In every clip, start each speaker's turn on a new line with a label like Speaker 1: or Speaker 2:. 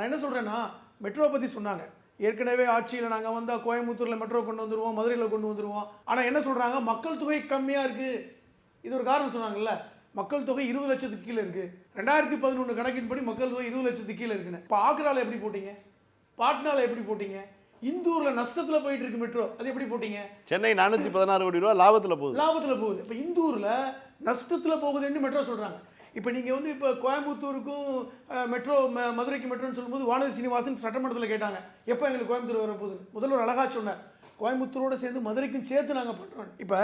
Speaker 1: நான் என்ன சொல்கிறேன்னா மெட்ரோ பற்றி சொன்னாங்க. ஏற்கனவே ஆட்சியில் நாங்கள் வந்தால் கோயம்புத்தூரில் மெட்ரோ கொண்டு வந்துருவோம் மதுரையில் கொண்டு வந்துருவோம். ஆனால் என்ன சொல்கிறாங்க மக்கள் தொகை கம்மியாக இருக்குது இது ஒரு காரணம் சொன்னாங்கல்ல. மக்கள் தொகை இருபது லட்சத்துக்கு கீழே இருக்குது ரெண்டாயிரத்தி பதினொன்று கணக்கின்படி மக்கள் தொகை இருபது லட்சத்துக்கு கீழே இருக்குன்னு. இப்போ ஆக்ராவில் எப்படி போட்டீங்க? பாட்னாவில் எப்படி போட்டீங்க? இந்தூரில் நஷ்டத்தில் போயிட்டு இருக்கு மெட்ரோ அது எப்படி போட்டீங்க?
Speaker 2: சென்னை நானூற்றி பதினாறு கோடி ரூபா லாபத்தில் போகுது.
Speaker 1: லாபத்தில் போகுது. இப்போ இந்தூரில் நஷ்டத்தில் போகுதுன்னு மெட்ரோ சொல்கிறாங்க இப்போ நீங்கள் வந்து இப்போ கோயம்புத்தூருக்கும் மெட்ரோ ம- மதுரைக்கு மெட்ரோன்னு சொல்லும்போது வானதி சீனிவாசன் சட்டமன்றத்தில் கேட்டாங்க. எப்போ எங்களுக்கு கோயம்புத்தூர் வர முதல்வர் அழகா சொன்னார். கோயம்புத்தூரோட சேர்ந்து மதுரைக்கும் சேர்த்து நாங்கள் பண்ணுறோம் இப்போ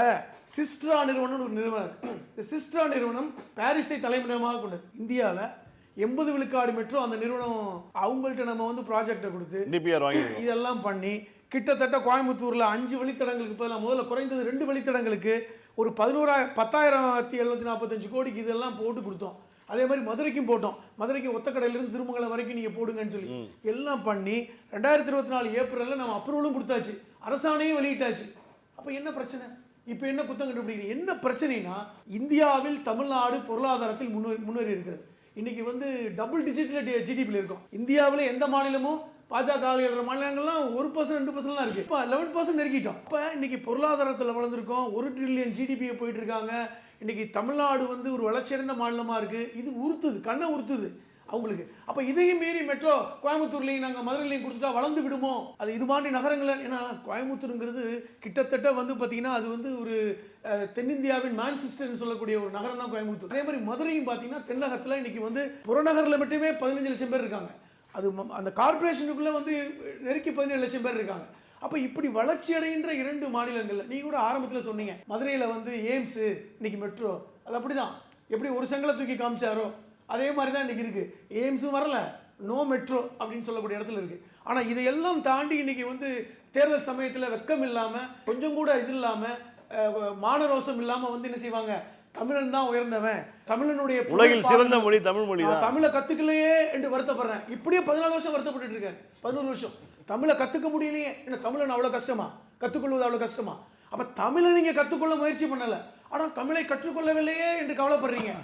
Speaker 1: சிஸ்ட்ரா நிறுவனம்னு ஒரு நிறுவனம் இந்த சிஸ்ட்ரா நிறுவனம் பாரிஸை தலைமையிடமாக கொண்டது. இந்தியாவில் எண்பது விழுக்காடு மெட்ரோ அந்த நிறுவனம் அவங்கள்ட்ட நம்ம வந்து ப்ராஜெக்டை கொடுத்து
Speaker 2: டிபிஆர்
Speaker 1: இதெல்லாம் பண்ணி கிட்டத்தட்ட கோயம்புத்தூரில் அஞ்சு வழித்தடங்களுக்கு பதிலாக முதல்ல குறைந்தது ரெண்டு வழித்தடங்களுக்கு ஒரு பதினோரா பத்தாயிரத்தி எழுநூத்தி நாற்பத்தஞ்சு கோடிக்கு இதெல்லாம் போட்டு கொடுத்தோம். அதே மாதிரி மதுரைக்கும் போட்டோம். மதுரைக்கு ஒத்தக்கடையிலிருந்து திருமங்கலம் வரைக்கும் நீங்கள் போடுங்கன்னு சொல்லி எல்லாம் பண்ணி ரெண்டாயிரத்தி இருபத்தி நாலு ஏப்ரலில் நம்ம அப்ரூவலும் கொடுத்தாச்சு. அரசாணையும் வெளியிட்டாச்சு. அப்போ என்ன பிரச்சனை? இப்போ என்ன குத்தம் கண்டுபிடிக்கிறீங்க? என்ன பிரச்சனைனா இந்தியாவில் தமிழ்நாடு பொருளாதாரத்தில் முன்னேறி முன்னேறி இருக்கிறது. இன்னைக்கு வந்து டபுள் டிஜிட்டில் ஜிடிபியில் இருக்கும். இந்தியாவில் எந்த மாநிலமும் பாஜக ஆளுகிற மாநிலங்கள்லாம் ஒரு பர்சன்ட் ரெண்டு பர்சன்ட்லாம் இருக்குது இப்போ லெவன் பர்சன்ட் நெருக்கிட்டோம். இப்போ இன்னைக்கு பொருளாதாரத்தில் வளர்ந்துருக்கோம். ஒரு ட்ரில்லியன் ஜிடிபியை போயிட்டு இருக்காங்க. இன்னைக்கு தமிழ்நாடு வந்து ஒரு வளர்ச்சியடைந்த மாநிலமாக இருக்குது இது உறுத்துது கண்ணை உறுத்துது. அவங்களுக்கு. அப்போ இதையும் மீறி மெட்ரோ கோயம்புத்தூர்லேயும் நாங்கள் மதுரையிலையும் கொடுத்துட்டா வளர்ந்து விடுமோ? அது இது மாதிரி நகரங்களில் ஏன்னா கோயம்புத்தூருங்கிறது கிட்டத்தட்ட வந்து பார்த்தீங்கன்னா அது வந்து ஒரு தென்னிந்தியாவின் மான்செஸ்டர்னு சொல்லக்கூடிய ஒரு நகரம் தான் கோயம்புத்தூர். அதே மாதிரி மதுரையும் பார்த்தீங்கன்னா தென்னகத்தில் இன்றைக்கி வந்து புறநகரில் மட்டுமே பதினஞ்சு லட்சம் பேர் இருக்காங்க. அது ம- அந்த கார்ப்பரேஷனுக்குள்ளே வந்து நெருக்கி பதினேழு லட்சம் பேர் இருக்காங்க. அப்போ இப்படி வளர்ச்சி அடைகின்ற இரண்டு மாநிலங்களில் நீங்கள் கூட ஆரம்பத்தில் சொன்னீங்க மதுரையில் வந்து எய்ம்ஸு இன்றைக்கி மெட்ரோ அது அப்படிதான். எப்படி ஒரு செங்கலை தூக்கி காமிச்சாரோ அதே மாதிரி தான் இன்னைக்கு இருக்கு. எய்ம்ஸும் வரல நோ மெட்ரோ அப்படின்னு சொல்லக்கூடிய இடத்துல இருக்கு. ஆனா இதையெல்லாம் தாண்டி இன்னைக்கு வந்து தேர்தல் சமயத்துல வெக்கம் இல்லாம கொஞ்சம் கூட இது இல்லாம அஹ், மானரோசம் இல்லாம வந்து என்ன செய்வாங்க? தமிழன் தான் உயர்ந்தவன். தமிழனுடைய
Speaker 2: உலகில் சிறந்த. மொழி தமிழ் மொழி
Speaker 1: தமிழை கத்துக்கலையே என்று வருத்தப்படுறேன். இப்படியே பதினாலு வருஷம் வருத்தப்பட்டு இருக்காரு பதினோரு வருஷம். தமிழை கத்துக்க முடியலையே. என்ன தமிழன் அவ்வளவு கஷ்டமா? கத்துக்கொள்வது அவ்வளவு கஷ்டமா? அப்ப தமிழை நீங்க கத்துக்கொள்ள முயற்சி பண்ணல. ஆனால் தமிழை கற்றுக்கொள்ளவில்லையே என்று கவலைப்படுறீங்க.